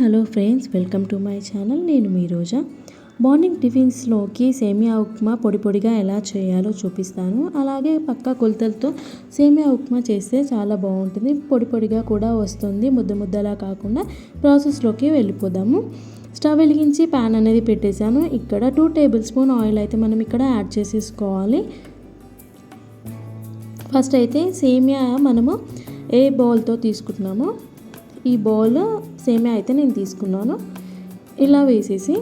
Hello friends welcome to my channel. నేను మీ రోజా. Morning టిఫిన్స్లోకి సేమియా ఉప్మా పొడి పొడిగా ఎలా చేయాలో చూపిస్తాను. అలాగే పక్క కొలతలతో సేమియా ఉప్మా చేస్తే చాలా బాగుంటుంది. పొడి పొడిగా కూడా వస్తుంది. ముద్ద ముద్దలా కాకుండా ప్రాసెస్లోకి వెళ్ళిపోదాము. స్టవ్ వెలిగించి ప్యాన్ అనేది పెట్టేశాను. ఇక్కడ టూ టేబుల్ స్పూన్ ఆయిల్ అయితే మనం ఇక్కడ యాడ్ చేసేసుకోవాలి. ఫస్ట్ అయితే సేమియా మనము ఏ బౌల్తో తీసుకుంటున్నామో ఈ బౌల్ సేమే అయితే నేను తీసుకున్నాను. ఇలా వేసేసి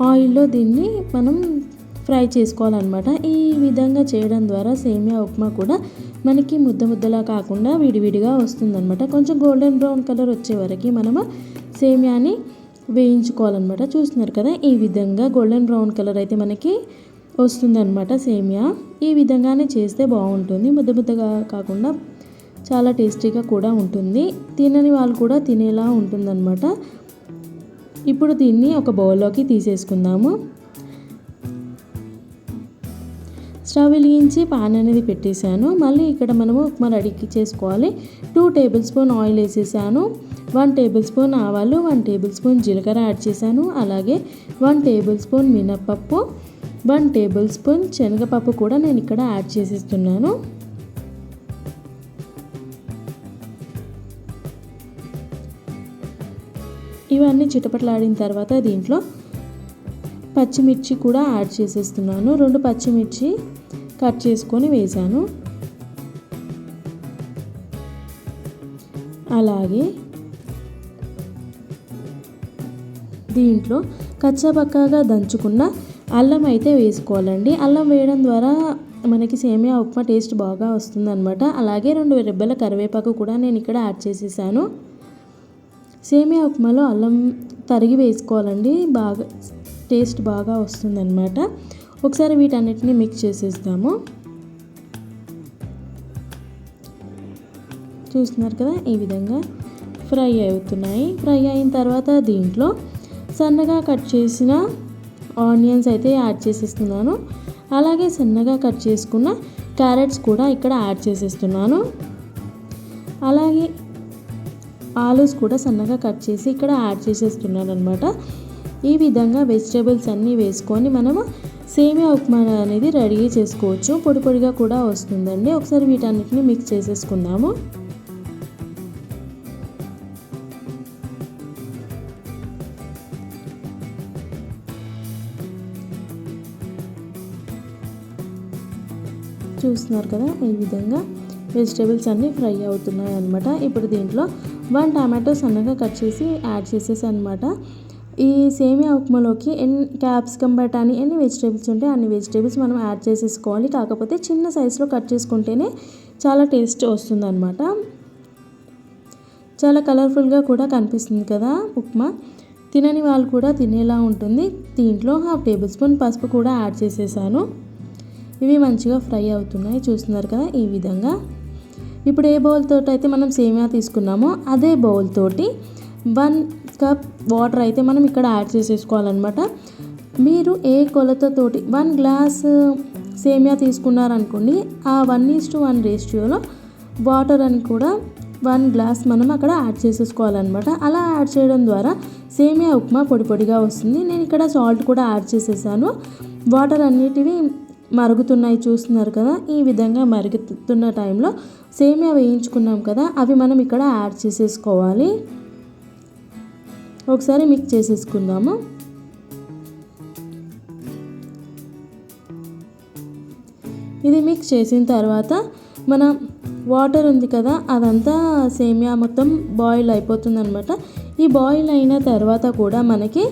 ఆయిల్లో దీన్ని మనం ఫ్రై చేసుకోవాలన్నమాట. ఈ విధంగా చేయడం ద్వారా సేమియా ఉప్మా కూడా మనకి ముద్ద ముద్దలా కాకుండా విడివిడిగా వస్తుందన్నమాట. కొంచెం గోల్డెన్ బ్రౌన్ కలర్ వచ్చే వరకు మనము సేమియాని వేయించుకోవాలన్నమాట. చూస్తున్నారు కదా ఈ విధంగా గోల్డెన్ బ్రౌన్ కలర్ అయితే మనకి వస్తుందన్నమాట సేమియా. ఈ విధంగానే చేస్తే బాగుంటుంది. ముద్ద ముద్దగా కాకుండా చాలా టేస్టీగా కూడా ఉంటుంది. తినని వాళ్ళు కూడా తినేలా ఉంటుందన్నమాట. ఇప్పుడు దీన్ని ఒక బౌల్లోకి తీసేసుకుందాము. స్టవ్ వెలిగించి పాన్ అనేది పెట్టేశాను. మళ్ళీ ఇక్కడ మనము ఉప్మా రెడీ చేసుకోవాలి. టూ టేబుల్ స్పూన్ ఆయిల్ వేసేసాను. వన్ టేబుల్ స్పూన్ ఆవాలు వన్ టేబుల్ స్పూన్ జీలకర్ర యాడ్ చేశాను. అలాగే వన్ టేబుల్ స్పూన్ మినప్పప్పు వన్ టేబుల్ స్పూన్ శనగపప్పు కూడా నేను ఇక్కడ యాడ్ చేసేస్తున్నాను. ఇవన్నీ చిటపట్లాడిన తర్వాత దీంట్లో పచ్చిమిర్చి కూడా యాడ్ చేసేస్తున్నాను. రెండు పచ్చిమిర్చి కట్ చేసుకొని వేసాను అలాగే దీంట్లో కచ్చాపక్కాగా దంచుకున్న అల్లం అయితే వేసుకోవాలండి. అల్లం వేయడం ద్వారా మనకి సేమియా ఉప్మా టేస్ట్ బాగా వస్తుందన్నమాట. అలాగే రెండు రెబ్బల కరివేపాకు కూడా నేను ఇక్కడ యాడ్ చేసేసాను. సేమియా ఉప్మాలో అల్లం తరిగి వేసుకోవాలండి. బాగా టేస్ట్ బాగా వస్తుందన్నమాట. ఒకసారి వీటన్నిటిని మిక్స్ చేసేస్తాము చూస్తున్నారు కదా ఈ విధంగా ఫ్రై అవుతున్నాయి. ఫ్రై అయిన తర్వాత దీంట్లో సన్నగా కట్ చేసిన ఆనియన్స్ అయితే యాడ్ చేసేస్తున్నాను. అలాగే సన్నగా కట్ చేసుకున్న క్యారెట్స్ కూడా ఇక్కడ యాడ్ చేసేస్తున్నాను. అలాగే ఆలూస్ కూడా సన్నగా కట్ చేసి ఇక్కడ యాడ్ చేసేస్తున్నాను అనమాట ఈ విధంగా వెజిటేబుల్స్ అన్నీ వేసుకొని మనము సేమియా ఉప్మా అనేది రెడీ చేసుకోవచ్చు. పొడి పొడిగా కూడా వస్తుందండి. ఒకసారి వీటన్నిటిని మిక్స్ చేసేసుకుందాము. చూస్తున్నారు కదా ఈ విధంగా. వెజిటేబుల్స్ అన్నీ ఫ్రై అవుతున్నాయి అనమాట ఇప్పుడు దీంట్లో వన్ టమాటో సన్నగా కట్ చేసి యాడ్ చేసేసి అనమాట ఈ సేమియా ఉప్మాలోకి ఎన్ని క్యాప్సికమ్ బటానీ ఎన్ని వెజిటేబుల్స్ ఉంటే అన్ని వెజిటేబుల్స్ మనం యాడ్ చేసేసుకోవాలి. కాకపోతే చిన్న సైజులో కట్ చేసుకుంటేనే చాలా టేస్ట్ వస్తుందన్నమాట. చాలా కలర్ఫుల్గా కూడా కనిపిస్తుంది కదా ఉప్మా. తినని వాళ్ళు కూడా తినేలా ఉంటుంది. దీంట్లో హాఫ్ టేబుల్ స్పూన్ పసుపు కూడా యాడ్ చేసేసాను. ఇవి మంచిగా ఫ్రై అవుతున్నాయి. చూస్తున్నారు కదా ఈ విధంగా. ఇప్పుడు ఏ బౌల్ తోటి అయితే మనం సేమియా తీసుకున్నామో అదే బౌల్ తోటి వన్ కప్ వాటర్ అయితే మనం ఇక్కడ యాడ్ చేసేసుకోవాలన్నమాట. మీరు ఏ కొలతతోటి వన్ గ్లాస్ uh, సేమియా తీసుకున్నారనుకోండి ఆ వన్ ఈస్ టు వన్ రేషియోలో వాటర్ అని కూడా వన్ గ్లాస్ మనం అక్కడ యాడ్ చేసేసుకోవాలన్నమాట. అలా యాడ్ చేయడం ద్వారా సేమియా ఉప్మా పొడి పొడిగా వస్తుంది. నేను ఇక్కడ సాల్ట్ కూడా యాడ్ చేసేసాను. వాటర్ అన్నిటివి మరుగుతున్నాయి చూస్తున్నారు కదా ఈ విధంగా మరుగుతున్న టైంలో సేమియా వేయించుకున్నాం కదా అవి మనం ఇక్కడ యాడ్ చేసేసుకోవాలి. ఒకసారి మిక్స్ చేసేసుకుందాము. ఇది మిక్స్ చేసిన తర్వాత మన వాటర్ ఉంది కదా అదంతా సేమియా మొత్తం బాయిల్ అయిపోతుందనమాట ఈ బాయిల్ అయిన తర్వాత కూడా మనకి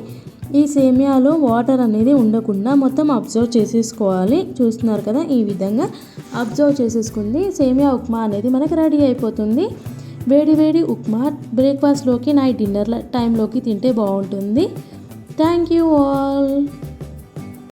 ఈ సేమియాలో వాటర్ అనేది ఉండకుండా మొత్తం అబ్జర్వ్ చేసేసుకోవాలి. చూస్తున్నారు కదా ఈ విధంగా అబ్జర్వ్ చేసేసుకుంది. సేమియా ఉప్మా అనేది మనకి రెడీ అయిపోతుంది. వేడి వేడి ఉప్మా బ్రేక్ఫాస్ట్లోకి నైట్ డిన్నర్ టైంలోకి తింటే బాగుంటుంది. Thank you all.